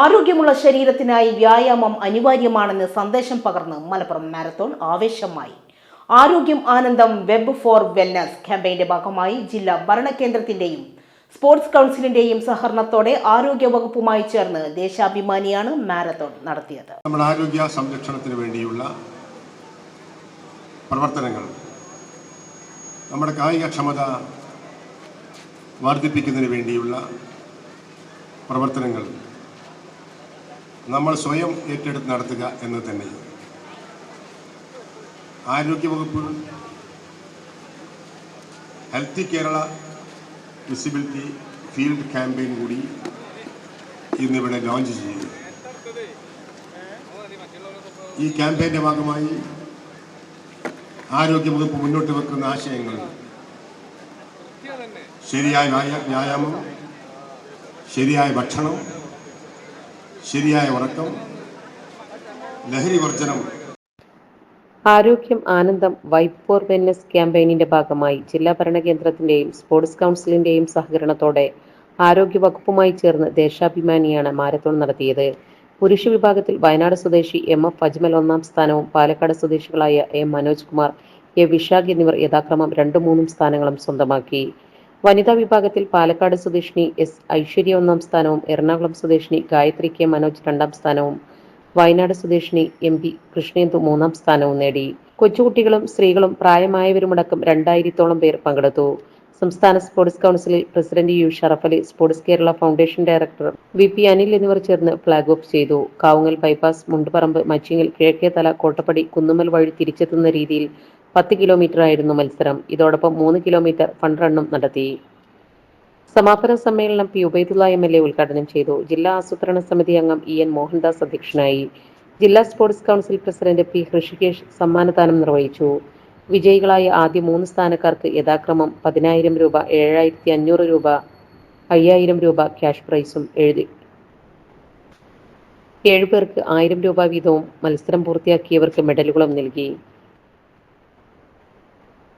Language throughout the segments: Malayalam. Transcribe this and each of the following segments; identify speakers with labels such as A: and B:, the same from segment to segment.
A: ആരോഗ്യമുള്ള ശരീരത്തിനായി വ്യായാമം അനിവാര്യമാണെന്ന് സന്ദേശം പകർന്ന് മലപ്പുറം മാരത്തോൺ ആവേശമായി. ആരോഗ്യം ആനന്ദം വെബ് ഫോർ വെൽനസ് ക്യാമ്പയിന്റെ ഭാഗമായി ജില്ലാ ഭരണകേന്ദ്രത്തിന്റെയും സ്പോർട്സ് കൗൺസിലിന്റെയും സഹകരണത്തോടെ ആരോഗ്യ വകുപ്പുമായി ചേർന്ന് ദേശാഭിമാനിയാണ് മാരത്തോൺ നടത്തിയത്.
B: നമ്മുടെ ആരോഗ്യ സംരക്ഷണത്തിന് വേണ്ടിയുള്ള പ്രവർത്തനങ്ങൾ നമ്മുടെ കായികക്ഷമത വർദ്ധിപ്പിക്കുന്നതിന് വേണ്ടിയുള്ള പ്രവർത്തനങ്ങൾ നമ്മൾ സ്വയം ഏറ്റെടുത്ത് നടത്തുക എന്ന് തന്നെ. ആരോഗ്യവകുപ്പ് healthy Kerala visibility field campaign കൂടി ഇന്നിവിടെ ലോഞ്ച് ചെയ്യുന്നു. ഈ ക്യാമ്പയിന്റെ ഭാഗമായി ആരോഗ്യവകുപ്പ് മുന്നോട്ട് വെക്കുന്ന ആശയങ്ങൾ. ശരിയായ വ്യായ- വ്യായാമം ശരിയായ ഭക്ഷണം ശരിയായ ഉറക്കം ലഹരി വർജനം.
C: ആരോഗ്യം ആനന്ദം വൈബ് ഫോർ വെൽനസ് ക്യാമ്പയിനിന്റെ ഭാഗമായി ജില്ലാ ഭരണകേന്ദ്രത്തിന്റെയും സ്പോർട്സ് കൗൺസിലിന്റെയും സഹകരണത്തോടെ ആരോഗ്യ വകുപ്പുമായി ചേർന്ന് ദേശാഭിമാനിയാണ് മാരത്തോൺ നടത്തിയത്. പുരുഷ വിഭാഗത്തിൽ വയനാട് സ്വദേശി എം എഫ് അജ്മൽ ഒന്നാം സ്ഥാനവും പാലക്കാട് സ്വദേശികളായ എ മനോജ് കുമാർ എ വിശാഖ് എന്നിവർ യഥാക്രമം രണ്ടും മൂന്നും സ്ഥാനങ്ങളും സ്വന്തമാക്കി. വനിതാ വിഭാഗത്തിൽ പാലക്കാട് സ്വദേശിനി എസ് ഐശ്വര്യ ഒന്നാം സ്ഥാനവും എറണാകുളം സ്വദേശിനി ഗായത്രി കെ മനോജ് രണ്ടാം സ്ഥാനവും വയനാട് സ്വദേശിനി എം പി കൃഷ്ണേന്ദു മൂന്നാം സ്ഥാനവും നേടി. കൊച്ചുകുട്ടികളും സ്ത്രീകളും പ്രായമായവരുമടക്കം രണ്ടായിരത്തോളം പേർ പങ്കെടുത്തു. സംസ്ഥാന സ്പോർട്സ് കൗൺസിലിൽ president U Sharaf Ali sports Kerala foundation director V P Anil എന്നിവർ ചേർന്ന് ഫ്ളാഗ് ഓഫ് ചെയ്തു. കാവുങ്ങൽ ബൈപ്പാസ് മുണ്ടുപറമ്പ് മച്ചിങ്ങൽ കിഴക്കേതല കോട്ടപ്പടി കുന്നുമ്മൽ വഴി തിരിച്ചെത്തുന്ന രീതിയിൽ പത്ത് കിലോമീറ്റർ ആയിരുന്നു മത്സരം. ഇതോടൊപ്പം മൂന്ന് കിലോമീറ്റർ ഫണ്ട് റണ്ണും നടത്തി. സമാപന സമ്മേളനം P Ubaidulla M L A ഉദ്ഘാടനം ചെയ്തു. ജില്ലാ ആസൂത്രണ സമിതി അംഗം ഇ എൻ മോഹൻദാസ് അധ്യക്ഷനായി. ജില്ലാ sports council president P Hrishikesh സമ്മാനദാനം നിർവഹിച്ചു. വിജയികളായ ആദ്യ മൂന്ന് സ്ഥാനക്കാർക്ക് യഥാക്രമം പതിനായിരം രൂപ ഏഴായിരത്തി അഞ്ഞൂറ് രൂപ അയ്യായിരം രൂപ ക്യാഷ് പ്രൈസും എഴുതി. ഏഴുപേർക്ക് ആയിരം രൂപ വീതവും മത്സരം പൂർത്തിയാക്കിയവർക്ക് മെഡലുകളും നൽകി.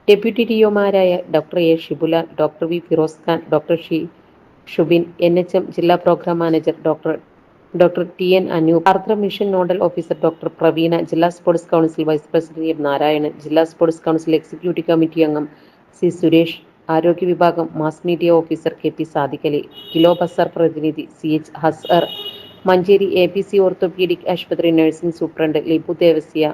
C: Deputy ഡിഒമാരായ doctor A Shibula doctor V Firoz Khan doctor Xi Shubin N H M ജില്ലാ programme manager doctor doctor T N Anoop Ardra mission nodal officer doctor Praveena ജില്ലാ sports council vice president M Narayanan ജില്ലാ സ്പോർട്സ് കൗൺസിൽ എക്സിക്യൂട്ടീവ് കമ്മിറ്റി അംഗം സി സുരേഷ് ആരോഗ്യ വിഭാഗം mass media officer K P Sadikali kilo ബസാർ പ്രതിനിധി C H Hasar Manjeri A P C orthopaedic ആശുപത്രി നഴ്സിംഗ് സൂപ്രണ്ട് ലിബു ദേവസ്യ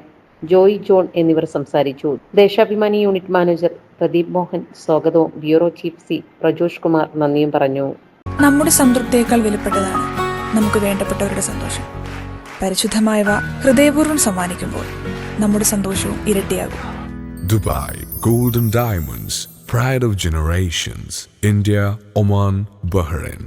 C: ജോയ് ജോൺ എന്നിവർ സംസാരിച്ചു. ദേശാഭിമാനി യൂണിറ്റ് മാനേജർ പ്രദീപ് മോഹൻ സ്വാഗതവും bureau chief C Prajosh Kumar നന്ദിയും പറഞ്ഞു.
D: നമ്മുടെ സംതൃപ്തിയേക്കാൾ വിലപ്പെട്ടതാണ് നമുക്ക് വേണ്ടപ്പെട്ടവരുടെ സന്തോഷം. പരിശുദ്ധമായവ ഹൃദയപൂർവം സമ്മാനിക്കുമ്പോൾ നമ്മുടെ സന്തോഷവും ഇരട്ടിയാകും.
E: Dubai golden diamonds pride of generations India Oman Bahrain.